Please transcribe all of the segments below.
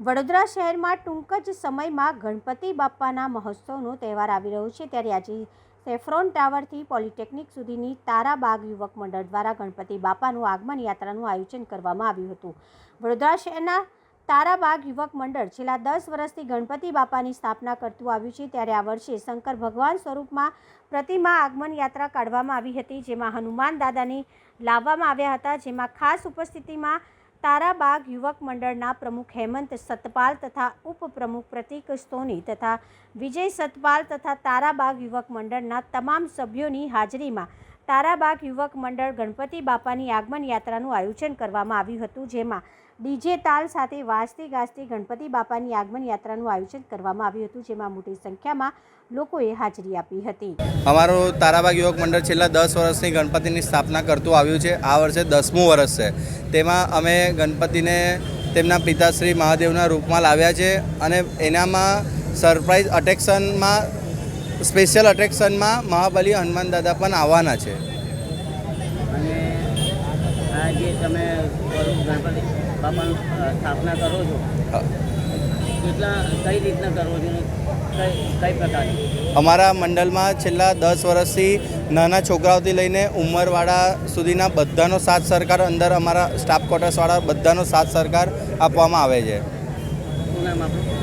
વડોદરા શહેરમાં ટૂંક જ સમયમાં ગણપતિ બાપ્પાના મહોત્સવનો તહેવાર આવી રહ્યો છે. ત્યારે આજે સેફ્રોન ટાવરથી પોલિટેકનિક સુધીની તારાબાગ યુવક મંડળ દ્વારા ગણપતિ બાપાનું આગમન યાત્રાનું આયોજન કરવામાં આવ્યું હતું. વડોદરા શહેરના તારાબાગ યુવક મંડળ છેલ્લા દસ વર્ષથી ગણપતિ બાપાની સ્થાપના કરતું આવ્યું છે. ત્યારે આ વર્ષે શંકર ભગવાન સ્વરૂપમાં પ્રતિમા આગમન યાત્રા કાઢવામાં આવી હતી, જેમાં હનુમાન દાદાને લાવવામાં આવ્યા હતા. જેમાં ખાસ ઉપસ્થિતિમાં તારાબાગ યુવક મંડળના પ્રમુખ હેમંત સતપાલ તથા ઉપપ્રમુખ પ્રતિક સોની તથા વિજય સતપાલ તથા તારાબાગ યુવક મંડળના તમામ સભ્યોની હાજરીમાં તારાબાગ યુવક મંડળ ગણપતિ બાપાની આગમન યાત્રાનું આયોજન કરવામાં આવ્યું હતું, જેમાં ડીજે તાલ સાથે વાજતી ગાજતી ગણપતિ બાપાની આગમન યાત્રાનું આયોજન કરવામાં આવ્યું હતું, જેમાં મોટી સંખ્યામાં લોકોએ હાજરી આપી હતી. અમારું તારાબાગ યુવક મંડળ છેલ્લા દસ વર્ષની ગણપતિની સ્થાપના કરતું આવ્યું છે. આ વર્ષે દસમું વર્ષ છે. તેમાં અમે ગણપતિને તેમના પિતાશ્રી મહાદેવના રૂપમાં લાવ્યા છે અને એનામાં સરપ્રાઇઝ અટેક્શનમાં સ્પેશિયલ અટ્રેક્શનમાં મહાબલી હનુમાન દાદા પણ આવવાના છે. અને આ જે તમે ગણપતિ બાપાનું સ્થાપના કરો છો કેટલા કઈ રીતના કરો છો? કઈ કઈ પ્રકારની? અમારા મંડળમાં છેલ્લા દસ વર્ષથી નાના છોકરાઓથી લઈને ઉંમરવાળા સુધીના બધાનો સાથ સરકાર અંદર અમારા સ્ટાફ ક્વાર્ટર્સવાળા બધાનો સાથ સરકાર આપવામાં આવે છે.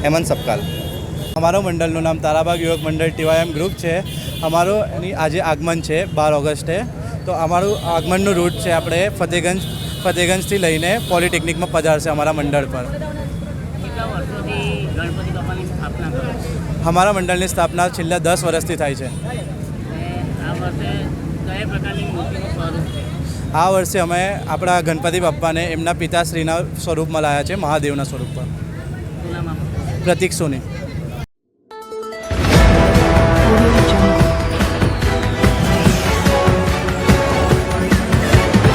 હેમંત સપકાલ અમારો મંડળનું નામ તારાબાગ યુવક મંડળ ટીવાયએમ ગ્રુપ છે. અમારો એની આજે આગમન છે બાર ઓગસ્ટે. તો અમારું આગમનનું રૂટ છે આપણે ફતેગંજ ફતેગંજથી લઈને પોલિટેકનિકમાં પધારશે અમારા મંડળ પર. બાપાની અમારા મંડળની સ્થાપના છેલ્લા દસ વર્ષથી થાય છે. આ વર્ષે અમે આપણા ગણપતિ બાપ્પાને એમના પિતાશ્રીના સ્વરૂપમાં લાવ્યા છે મહાદેવના સ્વરૂપ પર. પ્રતિક સોની.